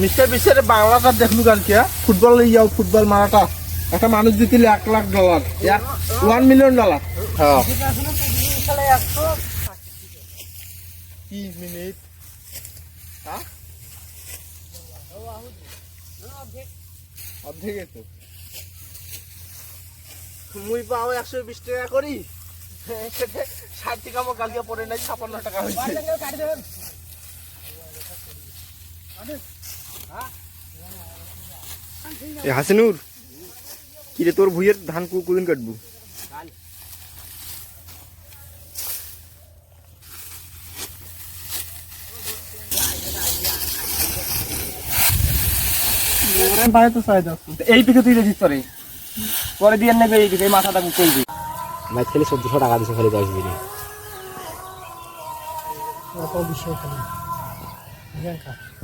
Mister বিশ্বের বাংলাটা দেখলু আর কি? ফুটবল ইয়াও ফুটবল মারাটা একটা মানুষ দিতে এক lakh dollar one million dollar হ্যাঁ কি মিনিট অর্ধেক তো মুই পাও একশো বিশ টাকা করি। ষাট টাকা আমার কালকে পরে নাই ছাপান্ন টাকা এ হাসিনুর কি রে তোর ভুইয়ের ধান কু- কুদিন কাটবো? বাইরে তো চাই এই পিঠে তুই দিস তোরে পরে দিয়ে নেবে এই পিঠে মাথাটা করবি। মাছ খালি চোদ্দশো টাকা দিছে খালি দশ দিনে।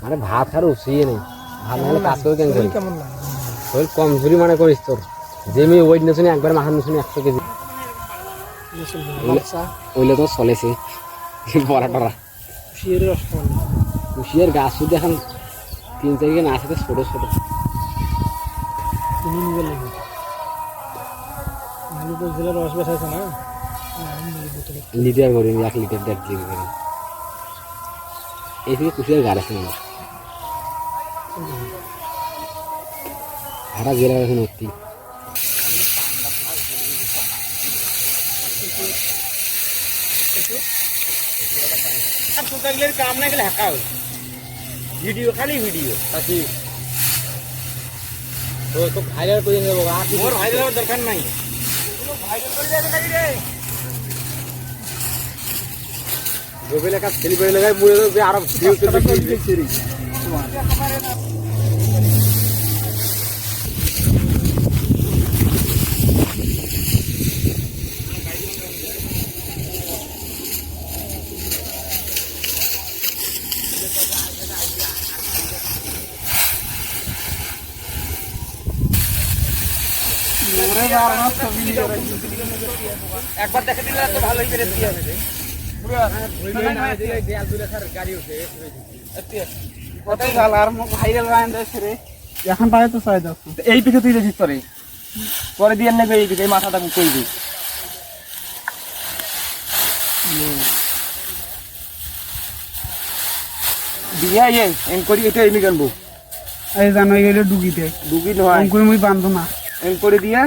মানে ভাত আর উচিয়ে নেই ভাত নাহলে কাজ করে কেন কেমন কমজোরি মানে করিস তোর। যে মেয়ে ওই নিশুনি একবার মাহান নিশুনি একশো কেজি। ওইলে তো চলেছে। বড়া টরা শিয়ের কুশিয়ার গাছ শুধু এখন তিন তারিখে না আসে ছোট ছোট। তুমি নিবে লাগে জেলার রস বেসাইছে না? লিটার করিনি এক লিটার দেড় লিটার করি। এই থেকে কুশিয়ার গাছ আছে না সারা জেলার এখন ভর্তি কাম না গেলে হাঁকা ভিডিও খালি ভিডিও। তো তো ভাইরাল করে নেব আর ভাইরাল দরকার নাই। জবে লেখা ছেলে করে লেখায় মুড়ে দেবে আরও একবার দেখে দিলে তো ভালোই দিয়ে হবে এখন তো এই পিঠে তুই দিস তোরে পরে দিয়ে নেবে এই পিঠে মাথাটা করবি দিয়া ইয়ে এম করি এটা এমনি গানবো। এই জানো গেলে ডুগিতে। দুগি নয়। অঙ্কুর মুই বান্ধো না এম করে দিয়া।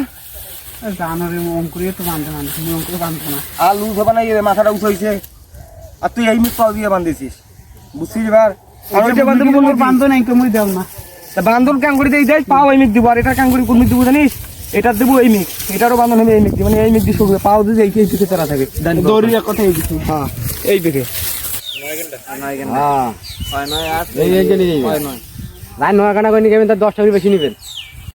আর তুই এই দিয়ে বান্ধিছিস। বুঝছিস এবার নাই দেও না। দিয়ে পাও এই মিক দিব। আর এটা কোন মিক দিব জানিস? দেবো এই মিক এটারও হবে এই মিক মানে এই মিক দিয়ে শুকবে পাও দিয়ে এই এই পিঠে তারা থাকে দৌড়িয়ে কথা এই কিছু হ্যাঁ এই পিঠে হ্যাঁ এই এই যে নিয়ে যাবেন। ভাই নয়। কানা করে নিয়ে যাবেন তার দশ টাকা বেশি নেবেন।